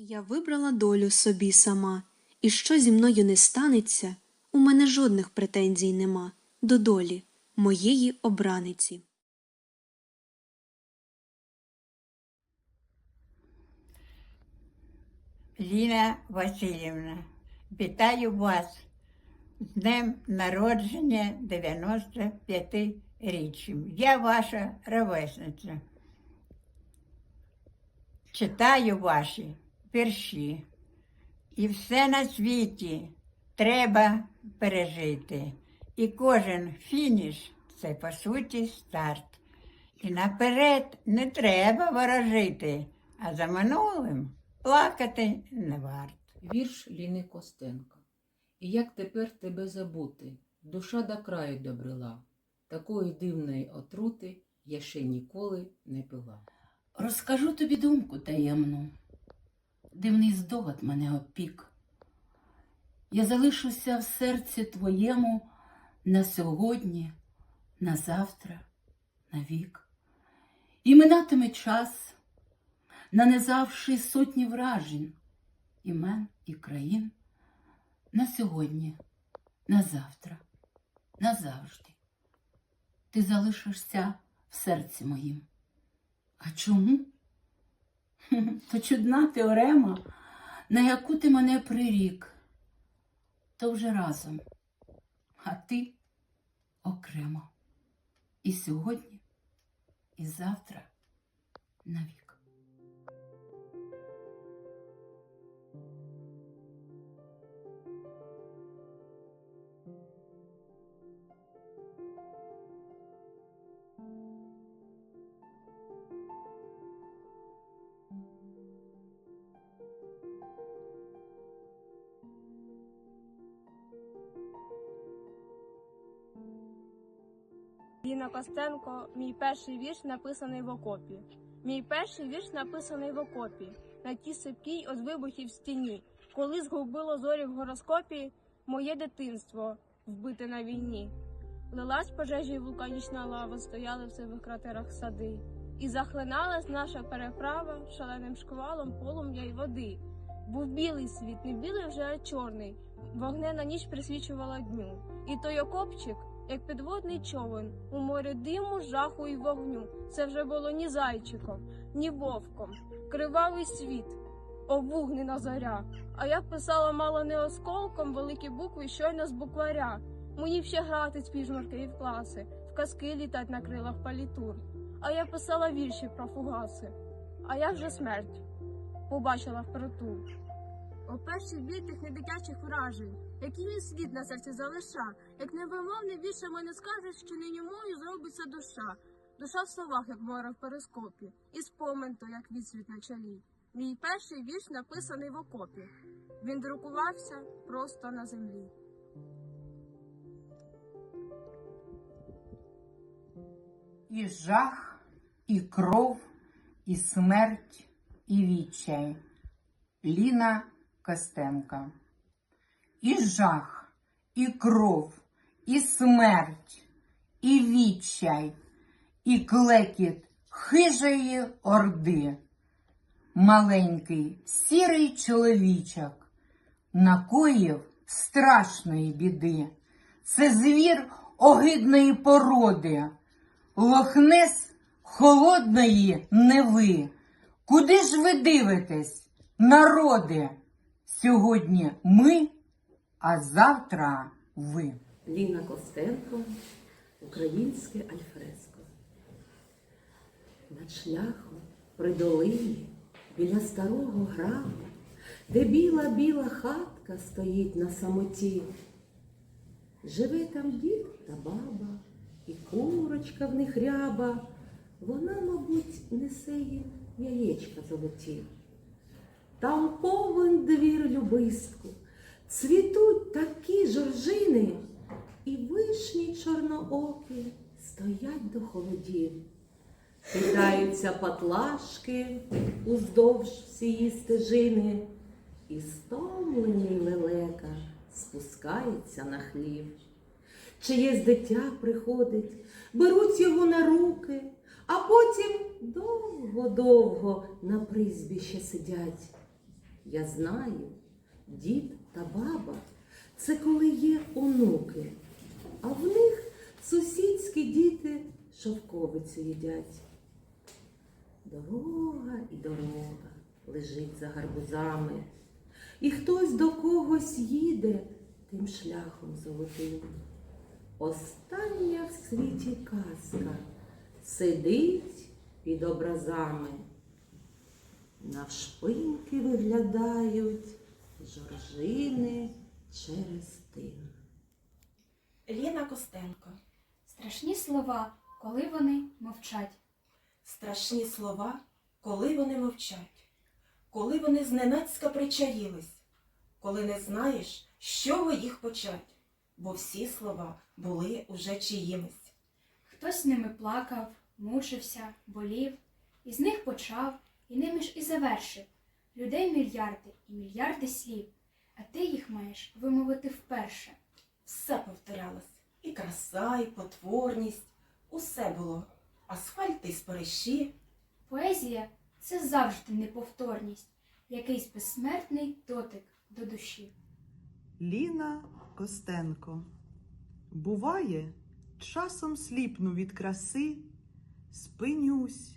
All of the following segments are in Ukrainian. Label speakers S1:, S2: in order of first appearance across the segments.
S1: Я вибрала долю собі сама, і що зі мною не станеться, у мене жодних претензій нема до долі моєї обраниці.
S2: Ліна Васильівна, вітаю вас з днем народження 95-річчям. Я ваша ровесниця. Читаю ваші вірші. І все на світі треба пережити. І кожен фініш це по суті старт. І наперед не треба ворожити, а за минулим плакати не варт.
S3: Вірш Ліни Костенка. І як тепер тебе забути? Душа до краю добрила. Такої дивної отрути я ще ніколи не пила.
S4: Розкажу тобі думку таємну. Дивний здогад мене опік. Я залишуся в серці твоєму на сьогодні, на завтра, на вік. І минатиме час, нанизавши сотні вражень, імен і країн, на сьогодні, на завтра, назавжди. Ти залишишся в серці моїм. А чому? То чудна теорема, на яку ти мене прирік. То вже разом, а ти окремо. І сьогодні, і завтра навік.
S5: Ліна Костенко, мій перший вірш написаний в окопі. Мій перший вірш написаний в окопі, на тій сипкій від вибухів стіні, коли згубило зорі в гороскопі моє дитинство, вбите на війні. Лилась пожежі вулканічна лава, стояли в сивих кратерах сади, і захлиналась наша переправа шаленим шквалом полум'я й води. Був білий світ, не білий вже, а чорний, вогнена ніч присвічувала дню. І той окопчик як підводний човен у морі диму, жаху і вогню. Це вже було ні зайчиком, ні вовком, кривавий світ, обвугнена зоря. А я писала мало не осколком великі букви щойно з букваря. Мені ще грати з піжмурки і в класи, в казки літать на крилах палітур. А я писала вірші про фугаси. А я вже смерть побачила впритул. О перший бій тих недитячих вражень, який він слід на серці залиша, як невимовне віршами не скажеш, що нині мою зробиться душа. Душа в словах, як море в перископі, і спомин то, як відсвіт на чолі. Мій перший вірш написаний в окопі. Він друкувався просто на землі.
S6: І жах, і кров, і смерть, і відчай. Ліна Костенка. І жах, і кров, і смерть, і відчай, і клекіт хижої орди. Маленький сірий чоловічок накоїв страшної біди. Це звір огидної породи. Лохнес холодної неви. Куди ж ви дивитесь, народи? Сьогодні ми, а завтра ви.
S7: Ліна Костенко, українське альфреско. Над шляхом при долині біля старого граму, де біла-біла хатка стоїть на самоті. Живе там дід та баба, і курочка в них ряба. Вона, мабуть, несе їм яєчка золоті. Там повен двір любистку, цвітуть такі жоржини, і вишні чорноокі стоять до холодів. Кидаються патлашки уздовж всієї стежини, і стомлений лелека спускається на хлів. Чиєсь дитя приходить, беруть його на руки, а потім довго-довго на призбі ще сидять. Я знаю, дід та баба це коли є онуки, а в них сусідські діти шовковицю їдять. Дорога і дорога лежить за гарбузами, і хтось до когось їде тим шляхом золотим. Остання в світі казка сидить під образами. Навшпиньки виглядають жоржини через тин.
S8: Ліна Костенко.
S9: Страшні слова, коли вони мовчать.
S8: Страшні слова, коли вони мовчать, коли вони зненацька причаїлись, коли не знаєш, з чого їх почать, бо всі слова були уже чиїмись.
S9: Хтось ними плакав, мучився, болів, і з них почав, і ними ж і завершив. Людей мільярди і мільярди слів, а ти їх маєш вимовити вперше.
S8: Все повторялось, і краса, і потворність, усе було. Асфальт і спориші,
S9: Поезія це завжди неповторність, якийсь безсмертний дотик до душі.
S10: Ліна Костенко. Буває, часом сліпну від краси, спинюсь,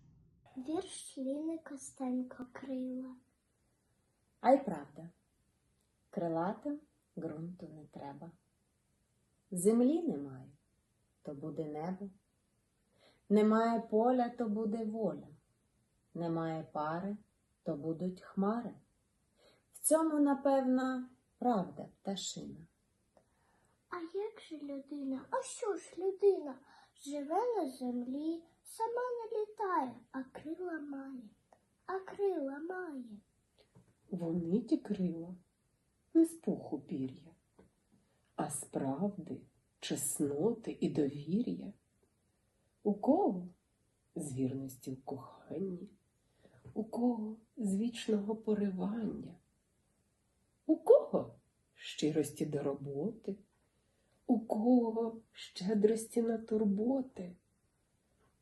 S11: Вірш Ліни Костенко крила.
S12: А й правда, крилатим ґрунту не треба. Землі немає, то буде небо. Немає поля, то буде воля. Немає пари, то будуть хмари. В цьому, напевно, правда пташина.
S11: А як же людина? А що ж людина? Живе на землі, сама не літає, а крила має, а крила має.
S13: Вони ті крила не з пуху пір'я, а з правди, чесноти і довір'я. У кого з вірності в коханні, у кого з вічного поривання, у кого щирості до роботи, у кого щедрості на турботи,